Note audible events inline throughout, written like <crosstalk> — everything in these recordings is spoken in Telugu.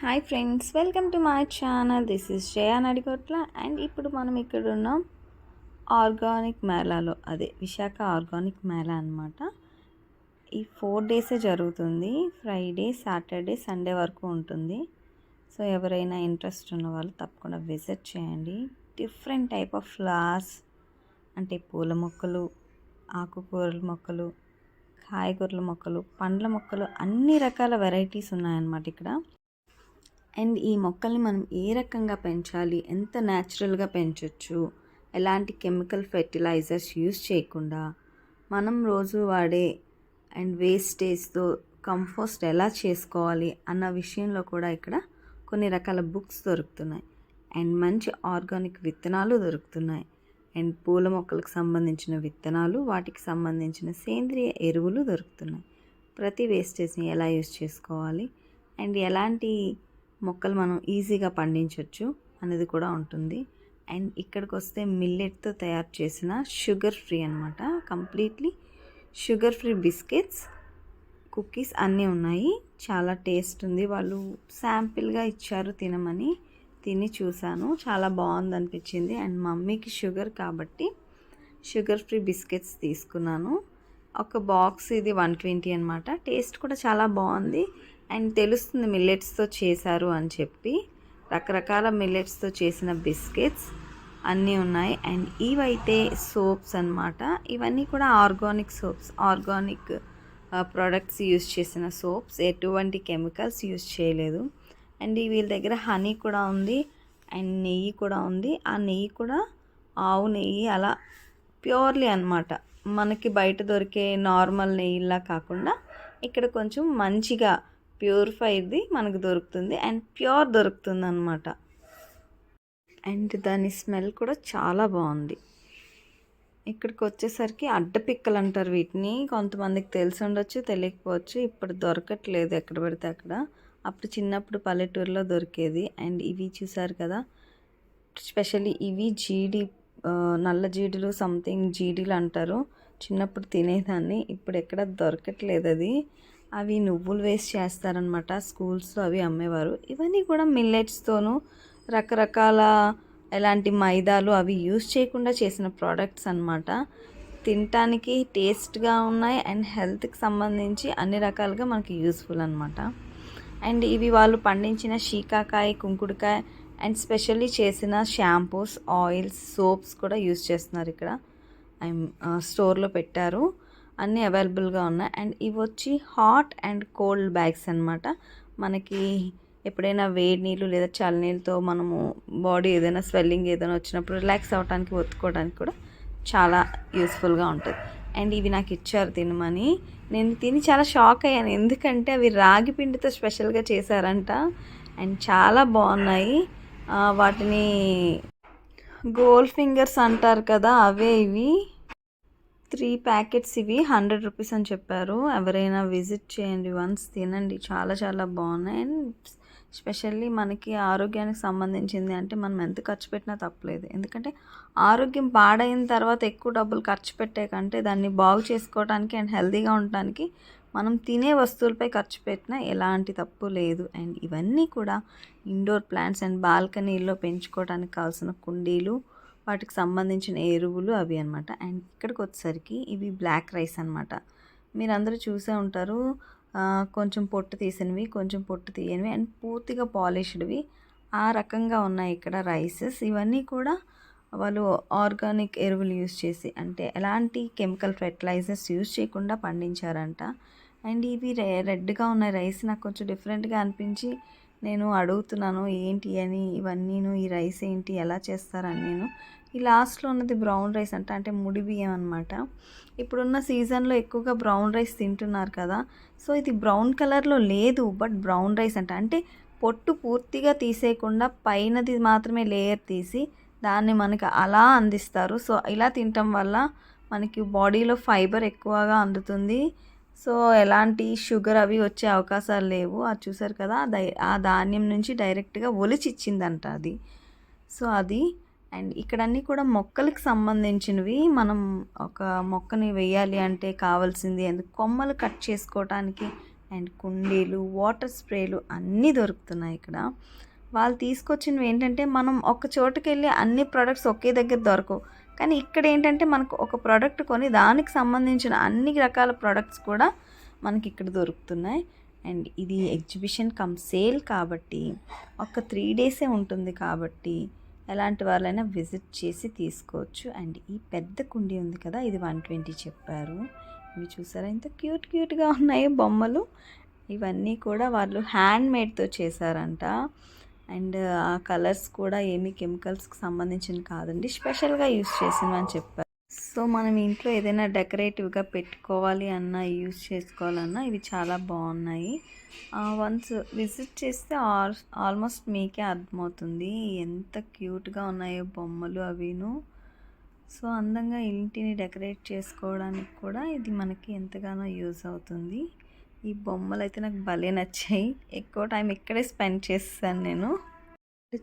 Hi friends welcome to my channel. This is Jaya Nadigotla and ఇప్పుడు మనం ఇక్కడ ఉన్నాం ఆర్గానిక్ మేళాలో. అదే విశాఖ ఆర్గానిక్ మేళా అనమాట ఈ ఫోర్ డేసే జరుగుతుంది. ఫ్రైడే సాటర్డే సండే వరకు ఉంటుంది. సో ఎవరైనా ఇంట్రెస్ట్ ఉన్న వాళ్ళు తప్పకుండా విజిట్ చేయండి. డిఫరెంట్ టైప్ ఆఫ్ ఫ్లవర్స్ అంటే పూల మొక్కలు ఆకుకూరల మొక్కలు కాయగూరల మొక్కలు పండ్ల మొక్కలు అన్ని రకాల వెరైటీస్ ఉన్నాయన్నమాట ఇక్కడ. అండ్ ఈ మొక్కల్ని మనం ఏ రకంగా పెంచాలి? ఎంత న్యాచురల్గా పెంచవచ్చు ఎలాంటి కెమికల్ ఫెర్టిలైజర్స్ యూస్ చేయకుండా మనం రోజు వాడే అండ్ వేస్టేజ్తో కంపోస్ట్ ఎలా చేసుకోవాలి అన్న విషయంలో కూడా ఇక్కడ కొన్ని రకాల బుక్స్ దొరుకుతున్నాయి. అండ్ మంచి ఆర్గానిక్ విత్తనాలు దొరుకుతున్నాయి. అండ్ పూల మొక్కలకు సంబంధించిన విత్తనాలు వాటికి సంబంధించిన సేంద్రియ ఎరువులు దొరుకుతున్నాయి. ప్రతి వేస్టేజ్ని ఎలా యూస్ చేసుకోవాలి? అండ్ ఎలాంటి మొక్కలు మనం ఈజీగా పండించవచ్చు అనేది కూడా ఉంటుంది. అండ్ ఇక్కడికి వస్తే మిల్లెట్తో తయారు చేసిన షుగర్ ఫ్రీ అనమాట completely sugar free biscuits cookies అన్నీ ఉన్నాయి. చాలా టేస్ట్ ఉంది. వాళ్ళు శాంపిల్గా ఇచ్చారు తినమని తిని చూశాను. చాలా బాగుంది అనిపించింది అండ్ మమ్మీకి షుగర్ కాబట్టి షుగర్ ఫ్రీ బిస్కెట్స్ తీసుకున్నాను. ఒక బాక్స్ ఇది వన్ ట్వంటీ అనమాట టేస్ట్ కూడా చాలా బాగుంది. అండ్ తెలుస్తుంది మిల్లెట్స్తో చేశారు అని చెప్పి. రకరకాల మిల్లెట్స్తో చేసిన బిస్కెట్స్ అన్నీ ఉన్నాయి. అండ్ ఇవైతే సోప్స్ అనమాట ఇవన్నీ కూడా organic soaps organic products use చేసిన సోప్స్ ఎటువంటి కెమికల్స్ యూస్ చేయలేదు. అండ్ వీళ్ళ దగ్గర హనీ కూడా ఉంది. అండ్ నెయ్యి కూడా ఉంది. ఆ నెయ్యి కూడా ఆవు నెయ్యి అలా ప్యూర్లీ అనమాట మనకి బయట దొరికే నార్మల్ నెయ్యిలా కాకుండా ఇక్కడ కొంచెం మంచిగా ప్యూరిఫైడ్ది మనకు దొరుకుతుంది అండ్ ప్యూర్ దొరుకుతుంది అనమాట అండ్ దాని స్మెల్ కూడా చాలా బాగుంది. ఇక్కడికి వచ్చేసరికి అడ్డపిక్కలు అంటారు వీటిని. కొంతమందికి తెలిసి ఉండొచ్చు తెలియకపోవచ్చు. ఇప్పుడు దొరకట్లేదు ఎక్కడ పడితే అక్కడ. అప్పుడు చిన్నప్పుడు పల్లెటూరులో దొరికేది. అండ్ ఇవి చూసారు కదా? స్పెషల్లీ ఇవి జీడి నల్ల జీడీలు సంథింగ్ జీడీలు అంటారు. చిన్నప్పుడు తినేదాన్ని ఇప్పుడు ఎక్కడ దొరకట్లేదు అది. అవి నువ్వులు వేస్ట్ చేస్తారనమాట స్కూల్స్లో అవి అమ్మేవారు. ఇవన్నీ కూడా మిల్లెట్స్తోనూ రకరకాల ఎలాంటి మైదాలు అవి యూస్ చేయకుండా చేసిన ప్రోడక్ట్స్ అనమాట తినటానికి టేస్ట్గా ఉన్నాయి అండ్ హెల్త్కి సంబంధించి అన్ని రకాలుగా మనకి యూస్ఫుల్ అనమాట అండ్ ఇవి వాళ్ళు పండించిన షీకాకాయ కుంకుడుకాయ అండ్ స్పెషల్లీ చేసిన షాంపూస్ ఆయిల్స్ సోప్స్ కూడా యూస్ చేస్తున్నారు ఇక్కడ. ఐమ్ స్టోర్లో పెట్టారు. అన్నీ అవైలబుల్గా ఉన్నాయి. అండ్ ఇవి వచ్చి హాట్ అండ్ కోల్డ్ బ్యాగ్స్ అనమాట మనకి ఎప్పుడైనా వేడి నీళ్ళు లేదా చల్ల నీళ్ళతో మనము బాడీ ఏదైనా స్వెల్లింగ్ ఏదైనా వచ్చినప్పుడు రిలాక్స్ అవ్వడానికి ఒత్తుకోవడానికి కూడా చాలా యూస్ఫుల్గా ఉంటుంది. అండ్ ఇవి నాకు ఇచ్చారు తినమని నేను తిని చాలా షాక్ అయ్యాను. ఎందుకంటే అవి రాగి పిండితో స్పెషల్గా చేశారంట. అండ్ చాలా బాగున్నాయి. వాటిని గోల్డ్ ఫింగర్స్ అంటారు కదా అవే ఇవి. త్రీ ప్యాకెట్స్ ఇవి హండ్రెడ్ రూపీస్ అని చెప్పారు. ఎవరైనా విజిట్ చేయండి వన్స్ తినండి. చాలా చాలా బాగున్నాయి. అండ్ స్పెషల్లీ మనకి ఆరోగ్యానికి సంబంధించింది అంటే మనం ఎంత ఖర్చు పెట్టినా తప్పలేదు. ఎందుకంటే ఆరోగ్యం పాడైన తర్వాత ఎక్కువ డబ్బులు ఖర్చు పెట్టే కంటే దాన్ని బాగు చేసుకోవడానికి అండ్ హెల్తీగా ఉండటానికి మనం తినే వస్తువులపై ఖర్చు పెట్టినా ఎలాంటి తప్పు లేదు. అండ్ ఇవన్నీ కూడా ఇండోర్ ప్లాంట్స్ అండ్ బాల్కనీల్లో పెంచుకోవడానికి కావాల్సిన కుండీలు వాటికి సంబంధించిన ఎరువులు అవి అనమాట అండ్ ఇక్కడికి వచ్చేసరికి ఇవి బ్లాక్ రైస్ అనమాట మీరు అందరూ చూసే ఉంటారు కొంచెం పొట్టు తీసినవి కొంచెం పొట్టు తీయనివి అండ్ పూర్తిగా పాలిష్డ్వి. ఆ రకంగా ఉన్నాయి ఇక్కడ రైసెస్. ఇవన్నీ కూడా వాళ్ళు ఆర్గానిక్ ఎరువులు యూజ్ చేసి అంటే ఎలాంటి కెమికల్ ఫెర్టిలైజర్స్ యూజ్ చేయకుండా పండించారంట. అండ్ ఇవి రెడ్గా ఉన్న రైస్ నాకు కొంచెం డిఫరెంట్గా అనిపించి నేను అడుగుతున్నాను ఏంటి అని ఇవన్నీను ఈ రైస్ ఏంటి ఎలా చేస్తారని నేను. ఈ లాస్ట్లో ఉన్నది బ్రౌన్ రైస్ అంట అంటే ముడి బియ్యం అనమాట ఇప్పుడున్న సీజన్లో ఎక్కువగా బ్రౌన్ రైస్ తింటున్నారు కదా. సో ఇది బ్రౌన్ కలర్లో లేదు బట్ బ్రౌన్ రైస్ అంట. అంటే పొట్టు పూర్తిగా తీసేయకుండా పైనది మాత్రమే లేయర్ తీసి దాన్ని మనకి అలా అందిస్తారు. సో ఇలా తినటం వల్ల మనకి బాడీలో ఫైబర్ ఎక్కువగా అందుతుంది. సో ఎలాంటి షుగర్ అవి వచ్చే అవకాశాలు లేవు. అది చూసారు కదా ఆ ధాన్యం నుంచి డైరెక్ట్గా ఒలిచి ఇచ్చిందంట అది. సో అది అండ్ ఇక్కడన్నీ కూడా మొక్కలకు సంబంధించినవి. మనం ఒక మొక్కని వేయాలి అంటే కావాల్సింది ఎందుకు? కొమ్మలు కట్ చేసుకోవటానికి అండ్ కుండీలు వాటర్ స్ప్రేలు అన్నీ దొరుకుతున్నాయి ఇక్కడ. వాళ్ళు తీసుకొచ్చినవి ఏంటంటే మనం ఒక చోటుకి వెళ్ళి అన్ని ప్రోడక్ట్స్ ఒకే దగ్గర దొరకవు. కానీ ఇక్కడ ఏంటంటే మనకు ఒక ప్రోడక్ట్ కొని దానికి సంబంధించిన అన్ని రకాల ప్రోడక్ట్స్ కూడా మనకి ఇక్కడ దొరుకుతున్నాయి. అండ్ ఇది ఎగ్జిబిషన్ కమ్ సేల్ కాబట్టి ఒక త్రీ డేసే ఉంటుంది కాబట్టి ఎలాంటి వాళ్ళైనా విజిట్ చేసి తీసుకోవచ్చు. అండ్ ఈ పెద్ద కుండీ ఉంది కదా ఇది వన్ ట్వంటీ చెప్పారు. ఇవి చూసారా? ఎంత క్యూట్ క్యూట్గా <laughs> ఉన్నాయి బొమ్మలు. ఇవన్నీ కూడా వాళ్ళు హ్యాండ్ మేడ్తో చేశారంట. అండ్ ఆ కలర్స్ కూడా ఏమీ కెమికల్స్కి సంబంధించిన కాదండి. స్పెషల్గా యూస్ చేసినవి అని చెప్పారు. సో మనం ఇంట్లో ఏదైనా డెకరేటివ్గా పెట్టుకోవాలి అన్నా యూస్ చేసుకోవాలన్నా ఇవి చాలా బాగున్నాయి. వన్స్ విజిట్ చేస్తే ఆల్ ఆల్మోస్ట్ మీకే అర్థమవుతుంది ఎంత క్యూట్గా ఉన్నాయో బొమ్మలు అవిను. సో అందంగా ఇంటిని డెకరేట్ చేసుకోవడానికి కూడా ఇది మనకి ఎంతగానో యూజ్ అవుతుంది. ఈ బొమ్మలు అయితే నాకు భలే నచ్చాయి. ఎక్కువ టైం ఇక్కడే స్పెండ్ చేస్తాను నేను.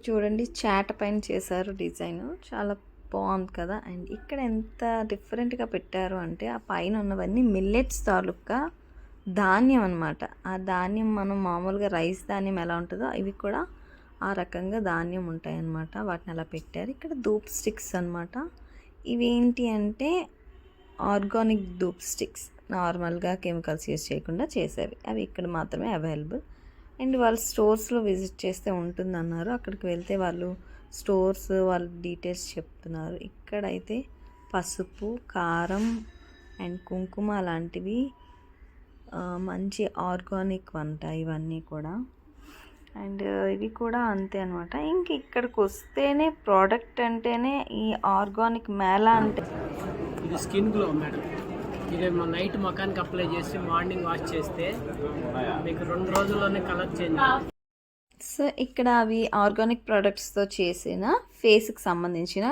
చూడండి చాట పైన చేశారు డిజైన్. చాలా బాగుంది కదా. అండ్ ఇక్కడ ఎంత డిఫరెంట్గా పెట్టారు అంటే ఆ పైన ఉన్నవన్నీ మిల్లెట్స్ తాలూకా ధాన్యం అనమాట ఆ ధాన్యం మనం మామూలుగా రైస్ ధాన్యం ఎలా ఉంటుందో ఇవి కూడా ఆ రకంగా ధాన్యం ఉంటాయి అన్నమాట వాటిని అలా పెట్టారు. ఇక్కడ ధూప్ స్టిక్స్ అనమాట ఇవేంటి అంటే ఆర్గానిక్ ధూప్ స్టిక్స్. నార్మల్గా కెమికల్స్ యూస్ చేయకుండా చేసేవి. అవి ఇక్కడ మాత్రమే అవైలబుల్. అండ్ వాళ్ళు స్టోర్స్లో విజిట్ చేస్తే ఉంటుందన్నారు. అక్కడికి వెళ్తే వాళ్ళు స్టోర్స్ వాళ్ళ డీటెయిల్స్ చెప్తున్నారు. ఇక్కడైతే పసుపు కారం అండ్ కుంకుమ లాంటివి మంచి ఆర్గానిక్ వంట ఇవన్నీ కూడా. అండ్ ఇవి కూడా అంతే అనమాట ఇంక ఇక్కడికి వస్తేనే ప్రోడక్ట్ అంటేనే ఈ ఆర్గానిక్ మేళ అంటే స్కిన్ గ్లో మేడం. ఇది నైట్ మకానికి అప్లై చేసి మార్నింగ్ వాష్ చేస్తే మీకు రెండు రోజుల్లోనే కలర్ చేంజ్ సో ఇక్కడ అవి ఆర్గానిక్ ప్రోడక్ట్స్తో చేసిన ఫేస్కి సంబంధించిన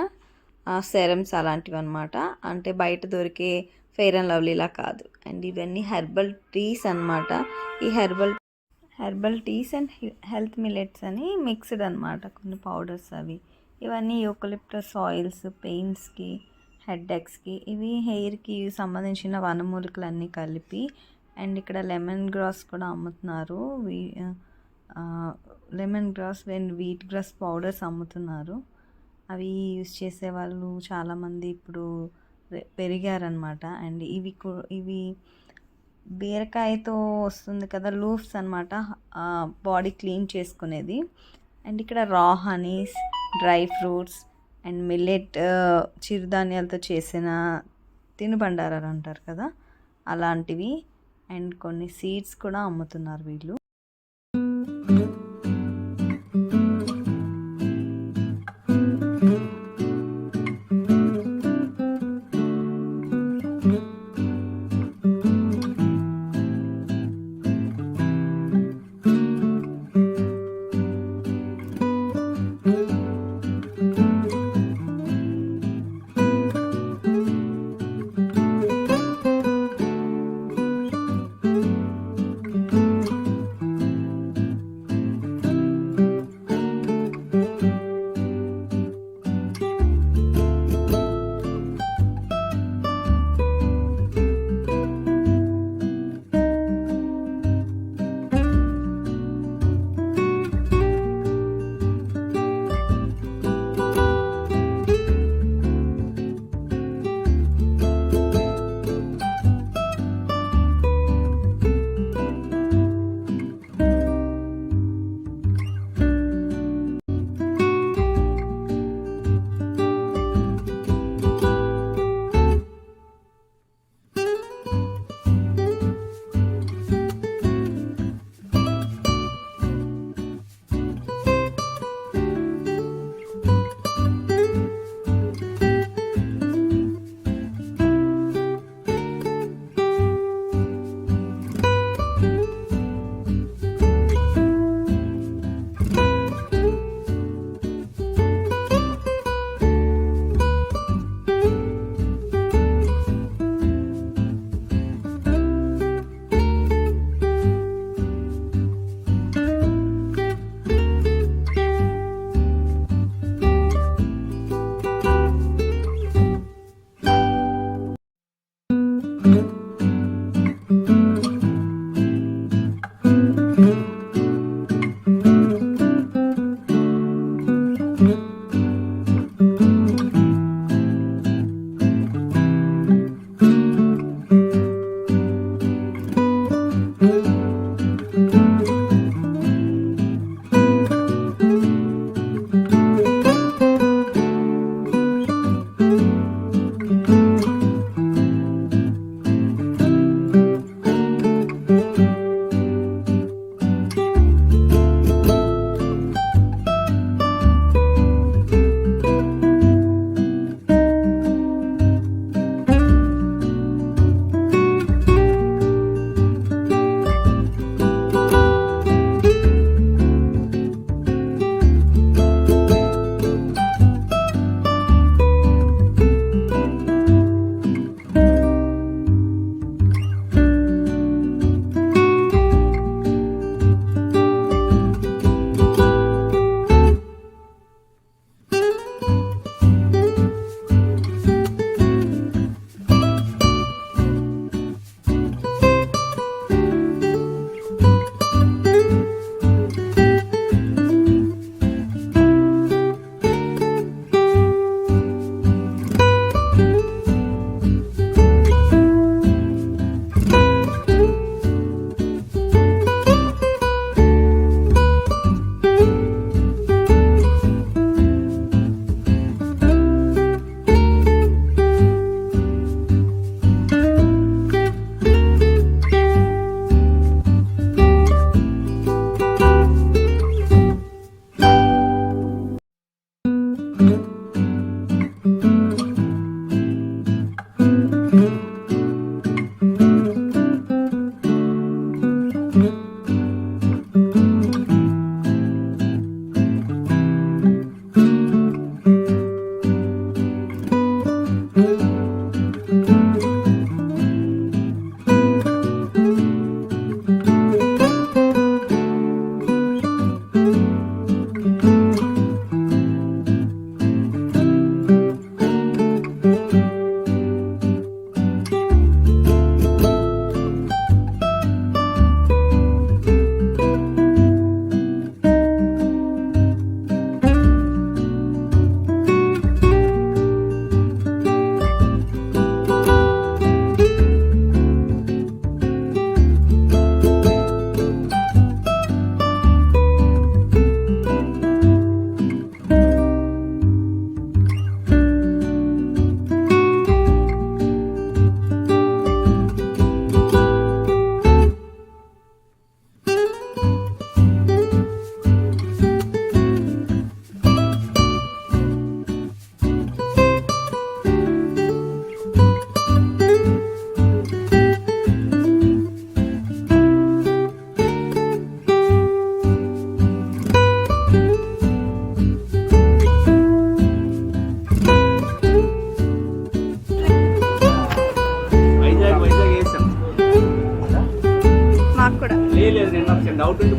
సెరమ్స్ అలాంటివి అనమాట అంటే బయట దొరికే ఫెయిర్ అండ్ లవ్లీలా కాదు. అండ్ ఇవన్నీ హెర్బల్ టీస్ అన్నమాట. ఈ herbal herbal teas and health millets అని మిక్స్డ్ అన్నమాట. కొన్ని పౌడర్స్ అవి. ఇవన్నీ యూకలిప్టస్ ఆయిల్స్ పెయిన్స్కి హెడ్ఎక్స్కి ఇవి హెయిర్కి సంబంధించిన వనమూలికలన్నీ కలిపి అండ్ ఇక్కడ లెమన్ గ్రాస్ కూడా అమ్ముతున్నారు. We- lemon grass and wheat grass powders అమ్ముతున్నారు. అవి యూస్ చేసే వాళ్ళు చాలామంది ఇప్పుడు పెరిగారనమాట అండ్ ఇవి ఇవి బీరకాయతో వస్తుంది కదా లూఫ్స్ అనమాట బాడీ క్లీన్ చేసుకునేది. అండ్ ఇక్కడ raw honeys dry fruits and millet చిరుధాన్యాలతో చేసిన తినుబండారాలు అంటారు కదా అలాంటివి. అండ్ కొన్ని సీడ్స్ కూడా అమ్ముతున్నారు వీళ్ళు.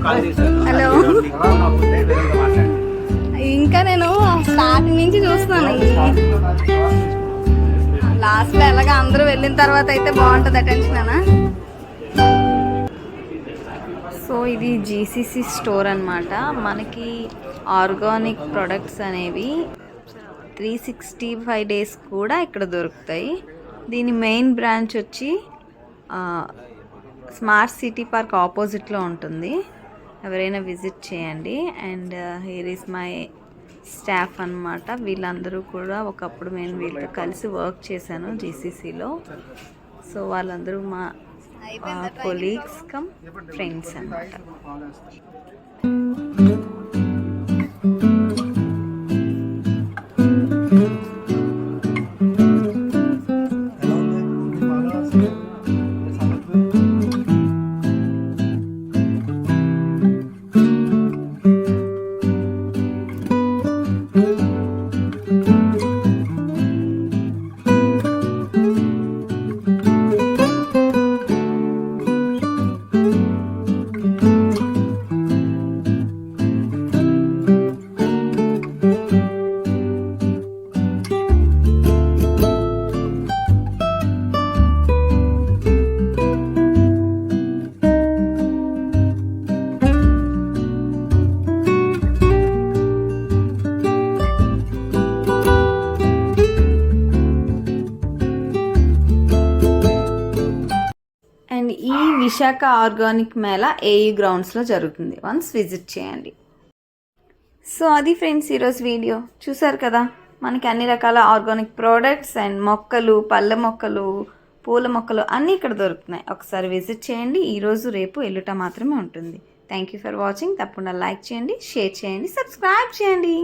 హలో ఇంకా నేను స్టార్టింగ్ నుంచి చూస్తున్నాను. లాస్ట్లో ఎలాగ అందరూ వెళ్ళిన తర్వాత అయితే బాగుంటుంది అటెన్షన్ అనా? సో ఇది జీసీసీ స్టోర్ అన్నమాట. మనకి ఆర్గానిక్ ప్రొడక్ట్స్ అనేవి త్రీ సిక్స్టీ ఫైవ్ డేస్ కూడా ఇక్కడ దొరుకుతాయి. దీని మెయిన్ బ్రాంచ్ వచ్చి స్మార్ట్ సిటీ పార్క్ ఆపోజిట్లో ఉంటుంది. ఎవరైనా విజిట్ చేయండి. And here is my staff అన్నమాట. వీళ్ళందరూ కూడా ఒకప్పుడు నేను వీళ్ళతో కలిసి వర్క్ చేశాను జీసీసీలో సో వాళ్ళందరూ మా కొలీగ్స్ కమ్ ఫ్రెండ్స్ అన్నమాట. విశాఖ ఆర్గానిక్ మేళా ఏయూ గ్రౌండ్స్లో జరుగుతుంది. వన్స్ విజిట్ చేయండి. సో అది ఫ్రెండ్స్ ఈరోజు వీడియో. చూసారు కదా మనకి అన్ని రకాల ఆర్గానిక్ ప్రోడక్ట్స్ అండ్ మొక్కలు పళ్ళ మొక్కలు పూల మొక్కలు అన్నీ ఇక్కడ దొరుకుతున్నాయి. ఒకసారి విజిట్ చేయండి. ఈరోజు రేపు ఎల్లుట మాత్రమే ఉంటుంది. థ్యాంక్ యూ ఫర్ వాచింగ్ తప్పకుండా లైక్ చేయండి షేర్ చేయండి సబ్స్క్రైబ్ చేయండి.